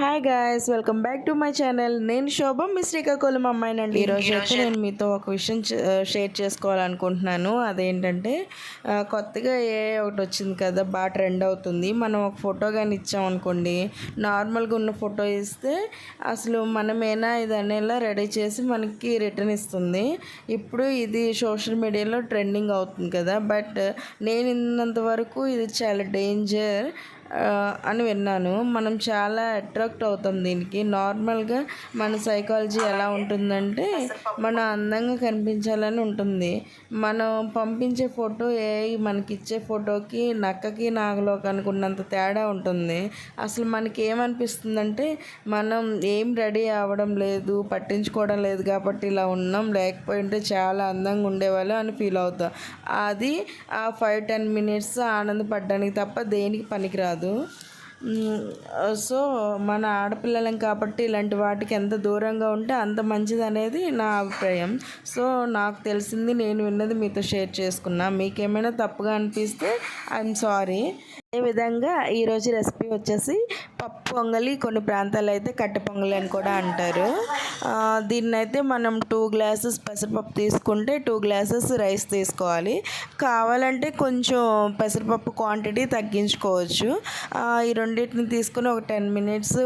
Hi guys welcome back to my channel నేను శోభ మీ శ్రీకాకుళం అమ్మాయినండి. ఈరోజు అయితే నేను మీతో ఒక విషయం షేర్ చేసుకోవాలనుకుంటున్నాను. అదేంటంటే కొత్తగా ఏ ఒకటి వచ్చింది కదా బాగా ట్రెండ్ అవుతుంది. మనం ఒక ఫోటో కానీ ఇచ్చామనుకోండి నార్మల్గా ఉన్న ఫోటో ఇస్తే అసలు మనమేనా ఇది అనేలా రెడీ చేసి మనకి రిటర్న్ ఇస్తుంది. ఇప్పుడు ఇది సోషల్ మీడియాలో ట్రెండింగ్ అవుతుంది కదా బట్ నేను విన్నంత వరకు ఇది చాలా డేంజర్. అని విన్నాను. మనం చాలా అట్రాక్ట్ అవుతాం దీనికి. నార్మల్గా మన సైకాలజీ ఎలా ఉంటుందంటే మనం అందంగా కనిపించాలని ఉంటుంది. మనం పంపించే ఫోటో ఏ మనకి ఇచ్చే ఫోటోకి నక్కకి నాగలోకి అనుకున్నంత తేడా ఉంటుంది. అసలు మనకి ఏమనిపిస్తుందంటే మనం ఏం రెడీ అవ్వడం లేదు పట్టించుకోవడం లేదు కాబట్టి ఇలా ఉన్నాం లేకపోయింటే చాలా అందంగా ఉండేవాళ్ళు అని ఫీల్ అవుతాం. అది ఆ ఫైవ్ టెన్ మినిట్స్ ఆనందపడడానికి తప్ప దేనికి పనికిరాదు. కాదు. సో మన ఆడపిల్లలం కాబట్టి ఇలాంటి వాటికి ఎంత దూరంగా ఉంటే అంత మంచిది అనేది నా అభిప్రాయం. సో నాకు తెలిసింది నేను విన్నది మీతో షేర్ చేసుకున్నా. మీకేమైనా తప్పుగా అనిపిస్తే ఐఎమ్ సారీ. అదేవిధంగా ఈరోజు రెసిపీ వచ్చేసి పప్పు పొంగలి కొన్ని ప్రాంతాల్లో అయితే కట్టె పొంగలి అని కూడా అంటారు. దీన్నైతే మనం టూ గ్లాసెస్ పెసరపప్పు తీసుకుంటే టూ గ్లాసెస్ రైస్ తీసుకోవాలి. కావాలంటే కొంచెం పెసరపప్పు క్వాంటిటీ తగ్గించుకోవచ్చు. ఈ రెండింటిని తీసుకుని ఒక టెన్ మినిట్స్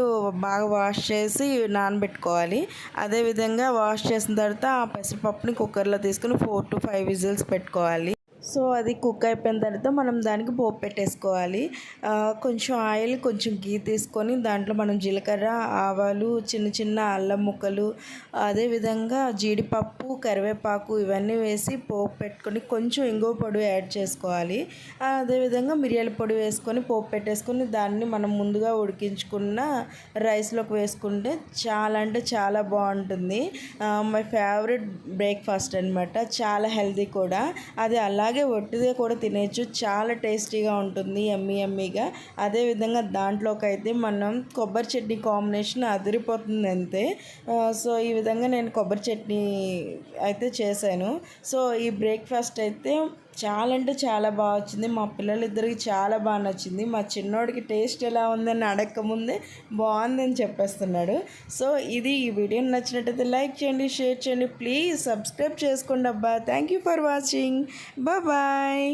బాగా వాష్ చేసి నానబెట్టుకోవాలి. అదేవిధంగా వాష్ చేసిన తర్వాత ఆ పెసరపప్పుని కుక్కర్లో తీసుకుని ఫోర్ టు ఫైవ్ విజిల్స్ పెట్టుకోవాలి. సో అది కుక్ అయిపోయిన తర్వాత మనం దానికి పోపు పెట్టేసుకోవాలి. కొంచెం ఆయిల్ కొంచెం గీ తీసుకొని దాంట్లో మనం జీలకర్ర ఆవాలు చిన్న చిన్న అల్లం ముక్కలు అదేవిధంగా జీడిపప్పు కరివేపాకు ఇవన్నీ వేసి పోపు పెట్టుకొని కొంచెం ఇంగువ పొడి యాడ్ చేసుకోవాలి. అదేవిధంగా మిరియాల పొడి వేసుకొని పోపు పెట్టేసుకొని దాన్ని మనం ముందుగా ఉడికించుకున్న రైస్లోకి వేసుకుంటే చాలా అంటే చాలా బాగుంటుంది. మై ఫేవరెట్ బ్రేక్ఫాస్ట్ అనమాట చాలా హెల్దీ కూడా. అది అలాగే ఒట్టిదే కూడా తినేయచ్చు. చాలా టేస్టీగా ఉంటుంది ఎమ్మి ఎమ్మిగా. అదేవిధంగా దాంట్లోకి అయితే మనం కొబ్బరి చట్నీ కాంబినేషన్ అదిరిపోతుంది అంతే. సో ఈ విధంగా నేను కొబ్బరి చట్నీ అయితే చేశాను. సో ఈ బ్రేక్ఫాస్ట్ అయితే చాలా అంటే చాలా బాగా వచ్చింది. మా పిల్లలిద్దరికి చాలా బాగా నచ్చింది. మా చిన్నోడికి టేస్ట్ ఎలా ఉందని అడగకముందే బాగుందని చెప్పేస్తున్నాడు. సో ఇది ఈ వీడియో నచ్చినట్టయితే లైక్ చేయండి షేర్ చేయండి. ప్లీజ్ సబ్స్క్రైబ్ చేసుకోండి అబ్బా. Thank you for watching. Bye.